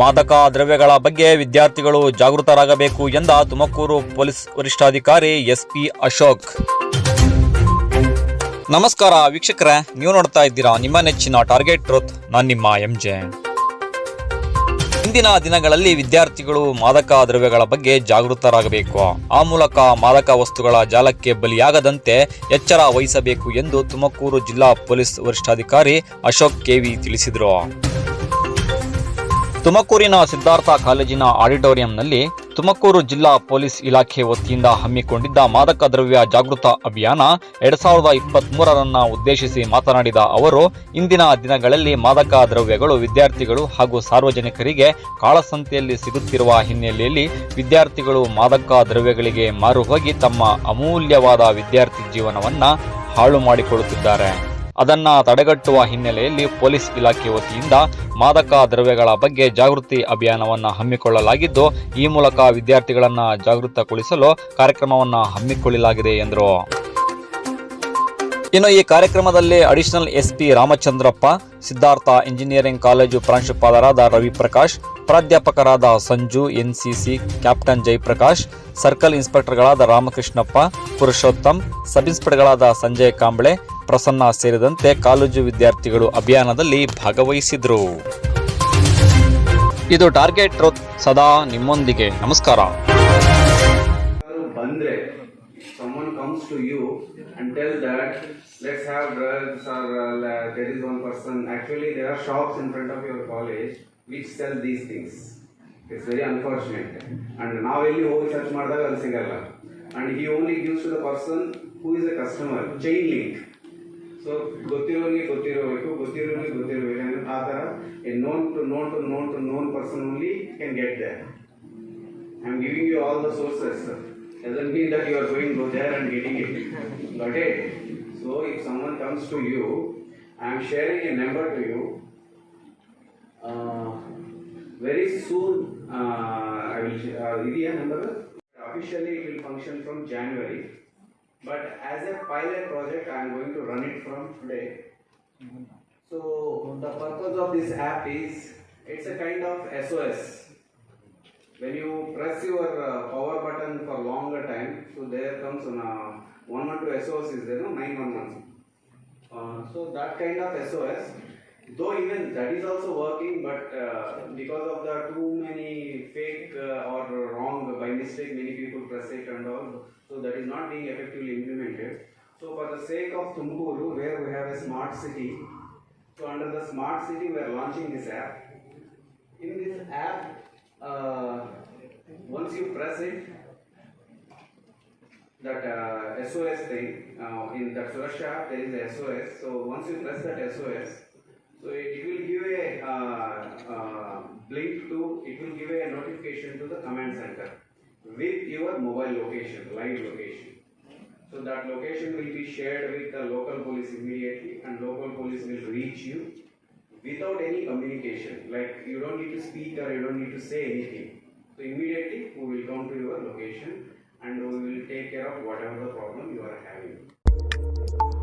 ಮಾದಕ ದ್ರವ್ಯಗಳ ಬಗ್ಗೆ ವಿದ್ಯಾರ್ಥಿಗಳು ಜಾಗೃತರಾಗಬೇಕು ಎಂದ ತುಮಕೂರು ಪೊಲೀಸ್ ವರಿಷ್ಠಾಧಿಕಾರಿ ಎಸ್ಪಿ ಅಶೋಕ್. ನಮಸ್ಕಾರ ವೀಕ್ಷಕರೇ, ನೀವು ನೋಡ್ತಾ ಇದ್ದೀರಾ ನಿಮ್ಮ ನೆಚ್ಚಿನ ಟಾರ್ಗೆಟ್ ಟ್ರೂತ್, ನಾನು ನಿಮ್ಮ ಎಂ ಜೆ ಇಂದಿನ ದಿನಗಳಲ್ಲಿ ವಿದ್ಯಾರ್ಥಿಗಳು ಮಾದಕ ದ್ರವ್ಯಗಳ ಬಗ್ಗೆ ಜಾಗೃತರಾಗಬೇಕು. ಆ ಮೂಲಕ ಮಾದಕ ವಸ್ತುಗಳ ಜಾಲಕ್ಕೆ ಬಲಿಯಾಗದಂತೆ ಎಚ್ಚರ ವಹಿಸಬೇಕು ಎಂದು ತುಮಕೂರು ಜಿಲ್ಲಾ ಪೊಲೀಸ್ ವರಿಷ್ಠಾಧಿಕಾರಿ ಅಶೋಕ್ ಕೆವಿ ತಿಳಿಸಿದರು. ತುಮಕೂರಿನ ಸಿದ್ಧಾರ್ಥ ಕಾಲೇಜಿನ ಆಡಿಟೋರಿಯಂನಲ್ಲಿ ತುಮಕೂರು ಜಿಲ್ಲಾ ಪೊಲೀಸ್ ಇಲಾಖೆ ವತಿಯಿಂದ ಹಮ್ಮಿಕೊಂಡಿದ್ದ ಮಾದಕ ದ್ರವ್ಯ ಜಾಗೃತ ಅಭಿಯಾನ ಎರಡ್ ಸಾವಿರದ ಇಪ್ಪತ್ತ್ ಮೂರರನ್ನ ಉದ್ದೇಶಿಸಿ ಮಾತನಾಡಿದ ಅವರು, ಇಂದಿನ ದಿನಗಳಲ್ಲಿ ಮಾದಕ ದ್ರವ್ಯಗಳು ವಿದ್ಯಾರ್ಥಿಗಳು ಹಾಗೂ ಸಾರ್ವಜನಿಕರಿಗೆ ಕಾಳಸಂತೆಯಲ್ಲಿ ಸಿಗುತ್ತಿರುವ ಹಿನ್ನೆಲೆಯಲ್ಲಿ ವಿದ್ಯಾರ್ಥಿಗಳು ಮಾದಕ ದ್ರವ್ಯಗಳಿಗೆ ಮಾರು ಹೋಗಿ ತಮ್ಮ ಅಮೂಲ್ಯವಾದ ವಿದ್ಯಾರ್ಥಿ ಜೀವನವನ್ನ ಹಾಳು ಮಾಡಿಕೊಳ್ಳುತ್ತಿದ್ದಾರೆ. ಅದನ್ನ ತಡೆಗಟ್ಟುವ ಹಿನ್ನೆಲೆಯಲ್ಲಿ ಪೊಲೀಸ್ ಇಲಾಖೆ ವತಿಯಿಂದ ಮಾದಕ ದ್ರವ್ಯಗಳ ಬಗ್ಗೆ ಜಾಗೃತಿ ಅಭಿಯಾನವನ್ನು ಹಮ್ಮಿಕೊಳ್ಳಲಾಗಿದ್ದು, ಈ ಮೂಲಕ ವಿದ್ಯಾರ್ಥಿಗಳನ್ನು ಜಾಗೃತಗೊಳಿಸಲು ಕಾರ್ಯಕ್ರಮವನ್ನು ಹಮ್ಮಿಕೊಳ್ಳಲಾಗಿದೆ ಎಂದರು. ಇನ್ನು ಈ ಕಾರ್ಯಕ್ರಮದಲ್ಲಿ additional SP Ramachandrappa, Siddhartha engineering college ಪ್ರಾಂಶುಪಾಲರಾದ ರವಿಪ್ರಕಾಶ್, ಪ್ರಾಧ್ಯಾಪಕರಾದ Sanju, NCC captain Jayaprakash circle ಇನ್ಸ್ಪೆಕ್ಟರ್ಗಳಾದ Ramakrishnappa, Purushottam, sub ಇನ್ಸ್ಪೆಕ್ಟರ್ಗಳಾದ ಸಂಜಯ್ ಕಾಂಬ್ಳೆ ಪ್ರಸನ್ನ ಸೇರಿದಂತೆ ಕಾಲೇಜು ವಿದ್ಯಾರ್ಥಿಗಳು ಅಭಿಯಾನದಲ್ಲಿ ಭಾಗವಹಿಸಿದ್ರು ಇದು ಟಾರ್ಗೆಟ್ ಟ್ರೂತ್ ಸದಾ ನಿಮ್ಮೊಂದಿಗೆ ನಮಸ್ಕಾರ ಬಂದ್ರೆ someone comes to you and tell that let's have drugs or uh, there is one person actually there are shops in front of your college which sell these things it's very unfortunate and now ನಾವೆಲ್ಲಿ ಹೋಗಿ search ಮಾಡಿದಾಗ ಅಲ್ಲಿ and he only gives to the person who is a customer chain link so ಗೊತ್ತಿರೋರಿಗೆ ಗೊತ್ತಿರಬೇಕು ಗೊತ್ತಿರೋರಿಗೆ ಗೊತ್ತಿರಬೇಕು ಅಂದ್ರೆ ಆ ಥರ a known to known to known to known person only can get there I'm giving you all the sources. Doesn't mean that you are going go there and getting it. Got it? So if someone comes to you, I am sharing a number to you. Uh, very soon, uh, I will. sh- Uh, Idea number. Officially, it will function from January. but as a pilot project, I am going to run it from today. So the purpose of this app is it's a kind of SOS when you press your uh, power button for longer time, so there comes an uh, 112 SOS is there, no 911. Uh, so that kind of SOS, though even that is also working, but uh, because of the too many fake uh, or wrong by mistake, many people press it and all, so that is not being effectively implemented. So for the sake of Tumkuru, where we have a smart city, so under the smart city, we are launching this app. In this app, uh, once you press it, that uh, SOS thing, uh, in that Surasha app, there is a SOS. So once you press that SOS, so it, will give a uh, uh, blink to, it will give a notification to the command center with your mobile location, live location. So that location will be shared with the local police immediately and local police will reach you without any communication. Like you don't need to speak or you don't need to say anything. So immediately we will come to your location and we will take care of whatever the problem you are having.